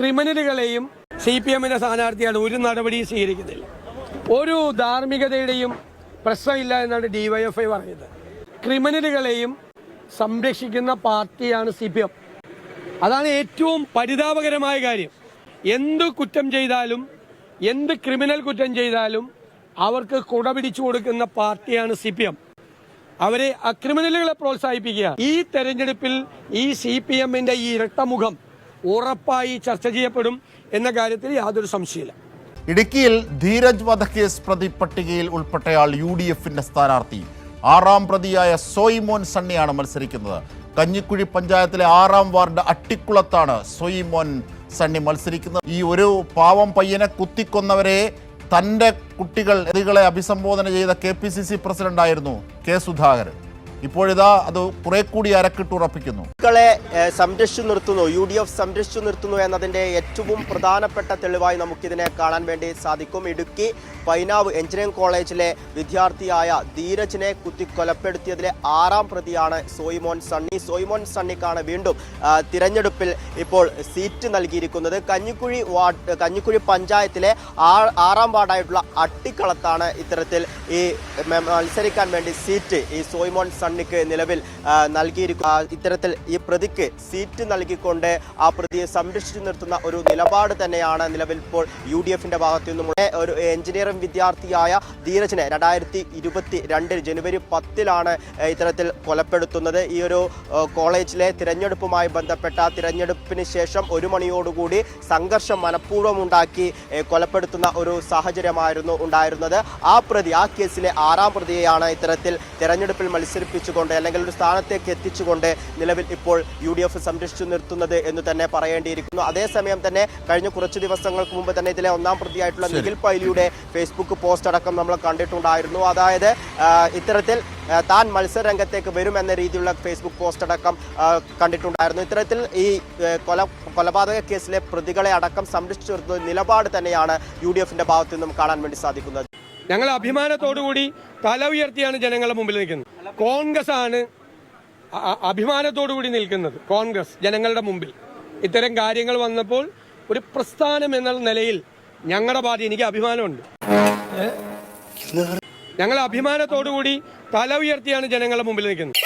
ക്രിമിനലുകളെയും C P എമ്മിന്റെ സ്ഥാനാർത്ഥിയാണ് ഒരു നടപടിയും സ്വീകരിക്കുന്നില്ല. ഒരു ധാർമ്മികതയുടെയും പ്രശ്നമില്ല എന്നാണ് ഡിവൈഎഫ്ഐ പറഞ്ഞത് ക്രിമിനലുകളെയും സംരക്ഷിക്കുന്ന പാർട്ടിയാണ് സി പി എം. അതാണ് ഏറ്റവും പരിതാപകരമായ കാര്യം. എന്ത് കുറ്റം ചെയ്താലും എന്ത് ക്രിമിനൽ കുറ്റം ചെയ്താലും അവർക്ക് കുട പിടിച്ചു കൊടുക്കുന്ന പാർട്ടിയാണ് സി പി എം. അവരെ അക്രിമിനലുകളെ ക്രിമിനലുകളെ പ്രോത്സാഹിപ്പിക്കുക. ഈ തെരഞ്ഞെടുപ്പിൽ ഈ സി പി എമ്മിന്റെ ഈ ഇരട്ടമുഖം ഉറപ്പായി ചർച്ച ചെയ്യപ്പെടും എന്ന കാര്യത്തിൽ യാതൊരു സംശയമില്ല ഇടുക്കിയിൽ ധീരജ് വധക്കേസ് പ്രതി പട്ടികയിൽ ഉൾപ്പെട്ടയാൾ യു ഡി എഫിന്റെ സ്ഥാനാർത്ഥി. ആറാം പ്രതിയായ സോയിമോൻ സണ്ണിയാണ് മത്സരിക്കുന്നത്. കഞ്ഞിക്കുഴി പഞ്ചായത്തിലെ ആറാം വാർഡ് അട്ടിക്കുളത്താണ് സോയിമോൻ സണ്ണി മത്സരിക്കുന്നത്. ഈ ഒരു പാവം പയ്യനെ കുത്തിക്കൊന്നവരെ തന്റെ കുട്ടികൾ പ്രതികളെ അഭിസംബോധന ചെയ്ത കെ പി സി സി പ്രസിഡന്റായിരുന്നു കെ സുധാകരൻ. ഇപ്പോഴിതാ അത് കുറെ കൂടി അരക്കിട്ട് ഉറപ്പിക്കുന്നു. മക്കളെ സംരക്ഷിച്ചു നിർത്തുന്നു യു ഡി എഫ് സംരക്ഷിച്ചു നിർത്തുന്നു എന്നതിന്റെ ഏറ്റവും പ്രധാനപ്പെട്ട തെളിവായി നമുക്കിതിനെ കാണാൻ വേണ്ടി സാധിക്കും. ഇടുക്കി പൈനാവ് എഞ്ചിനീയറിംഗ് കോളേജിലെ വിദ്യാർത്ഥിയായ ധീരജിനെ കുത്തി കൊലപ്പെടുത്തിയതിലെ ആറാം പ്രതിയാണ് സോയിമോൻ സണ്ണി. സോയിമോൻ സണ്ണിക്കാണ് വീണ്ടും തിരഞ്ഞെടുപ്പിൽ ഇപ്പോൾ സീറ്റ് നൽകിയിരിക്കുന്നത്. കഞ്ഞിക്കുഴി വാർഡ് കഞ്ഞിക്കുഴി പഞ്ചായത്തിലെ ആറാം വാർഡായിട്ടുള്ള അട്ടിക്കളത്താണ് ഇത്തരത്തിൽ ഈ മത്സരിക്കാൻ വേണ്ടി സീറ്റ് ഈ സോയിമോൻ സണ്ണിക്ക് നിലവിൽ ആ, നൽകിയിരിക്കും ഇത്തരത്തിൽ ഈ പ്രതിക്ക് സീറ്റ് നൽകിക്കൊണ്ട് ആ പ്രതിയെ സംരക്ഷിച്ചു നിർത്തുന്ന ഒരു നിലപാട് തന്നെയാണ് നിലവിൽ ഇപ്പോൾ യു ഡി എഫിന്റെ ഭാഗത്തു നിന്നും ഒരു എഞ്ചിനീയറിംഗ് വിദ്യാർത്ഥിയായ ധീരജിനെ രണ്ടായിരത്തി ഇരുപത്തി രണ്ട് ജനുവരി പത്തിലാണ് ഇത്തരത്തിൽ കൊലപ്പെടുത്തുന്നത്. ഈ ഒരു കോളേജിലെ തിരഞ്ഞെടുപ്പുമായി ബന്ധപ്പെട്ട തിരഞ്ഞെടുപ്പിന് ശേഷം ഒരു മണിയോടുകൂടി സംഘർഷം മനഃപൂർവം ഉണ്ടാക്കി ഏ, കൊലപ്പെടുത്തുന്ന ഒരു സാഹചര്യമായിരുന്നു ഉണ്ടായിരുന്നത്. ആ പ്രതി ആ കേസിലെ ആറാം പ്രതിയെയാണ് ഇത്തരത്തിൽ തിരഞ്ഞെടുപ്പിൽ തെരഞ്ഞെടുപ്പിൽ മത്സരിപ്പിച്ചുകൊണ്ട് അല്ലെങ്കിൽ ഒരു സ്ഥാനത്തേക്ക് എത്തിച്ചുകൊണ്ട് നിലവിൽ ഇപ്പോൾ യു ഡി എഫ് സംരക്ഷിച്ചു നിർത്തുന്നത് എന്ന് തന്നെ പറയേണ്ടിയിരിക്കുന്നു. അതേസമയം തന്നെ കഴിഞ്ഞ കുറച്ച് ദിവസങ്ങൾക്ക് മുമ്പ് തന്നെ ഇതിലെ ഒന്നാം പ്രതിയായിട്ടുള്ള നിഖിൽ പൈലിയുടെ ഫേസ്ബുക്ക് പോസ്റ്റ് അടക്കം നമ്മൾ കണ്ടിട്ടുണ്ടായിരുന്നു. അതായത് ഇത്തരത്തിൽ താൻ മത്സരരംഗത്തേക്ക് വരും എന്ന രീതിയിലുള്ള ഫേസ്ബുക്ക് പോസ്റ്റ് അടക്കം കണ്ടിട്ടുണ്ടായിരുന്നു. ഇത്തരത്തിൽ ഈ കൊല കൊലപാതക കേസിലെ പ്രതികളെ അടക്കം സംരക്ഷിച്ചു നിർത്തുന്ന നിലപാട് തന്നെയാണ് യു ഡി എഫിന്റെ ഭാഗത്തു നിന്നും കാണാൻ വേണ്ടി സാധിക്കുന്നത്. ഞങ്ങൾ അഭിമാനത്തോടുകൂടി തല ഉയർത്തിയാണ് ജനങ്ങളുടെ മുമ്പിൽ നിൽക്കുന്നത്. കോൺഗ്രസ് ആണ് അഭിമാനത്തോടുകൂടി നിൽക്കുന്നത് കോൺഗ്രസ് ജനങ്ങളുടെ മുമ്പിൽ. ഇത്തരം കാര്യങ്ങൾ വന്നപ്പോൾ ഒരു പ്രസ്ഥാനം എന്ന നിലയിൽ ഞങ്ങളുടെ പാർട്ടി എനിക്ക് അഭിമാനമുണ്ട്. ഞങ്ങൾ അഭിമാനത്തോടുകൂടി തല ഉയർത്തിയാണ് ജനങ്ങളുടെ മുമ്പിൽ നിൽക്കുന്നത്.